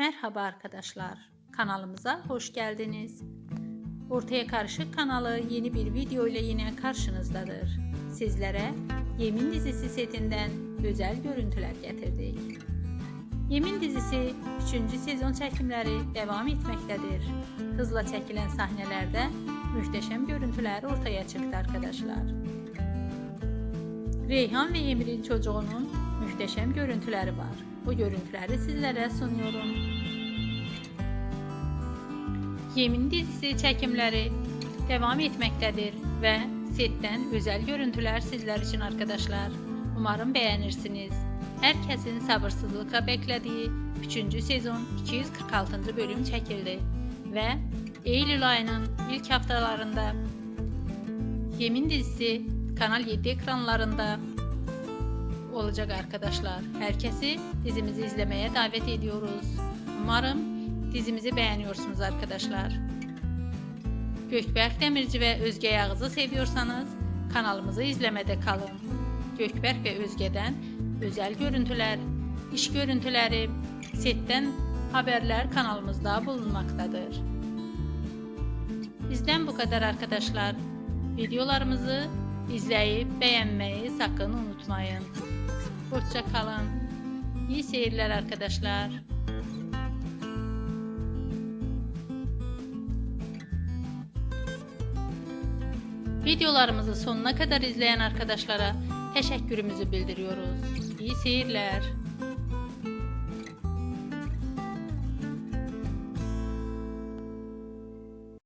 Merhaba arkadaşlar. Kanalımıza hoş geldiniz. Ortaya Karışık kanalı yeni bir video ile yine karşınızdadır. Sizlere Yemin dizisi setinden özel görüntüler getirdik. Yemin dizisi 3. sezon çekimleri devam etmektedir. Hızla çekilen sahnelerde muhteşem görüntüler ortaya çıktı arkadaşlar. Reyhan ve Emir'in çocuğunun muhteşem görüntüleri var. Bu görüntüleri sizlere sunuyorum. Yemin dizisi çekimleri devam etmektedir ve setten özel görüntüler sizler için arkadaşlar. Umarım beğenirsiniz. Herkesin sabırsızlıkla beklediği 3. sezon 246. bölüm çekildi ve Eylül ayının ilk haftalarında Yemin dizisi Kanal 7 ekranlarında olacak arkadaşlar. Herkesi dizimizi izlemeye davet ediyoruz. Umarım dizimizi beğeniyorsunuz arkadaşlar. Gökberk Demirci ve Özge Yağız'ı seviyorsanız kanalımızı izlemede kalın. Gökberk ve Özge'den özel görüntüler, iş görüntüleri, setten haberler kanalımızda bulunmaktadır. Bizden bu kadar arkadaşlar. Videolarımızı izleyip beğenmeyi sakın unutmayın. Hoşça kalın. İyi seyirler arkadaşlar. Videolarımızı sonuna kadar izleyen arkadaşlara teşekkürümüzü bildiriyoruz. İyi seyirler.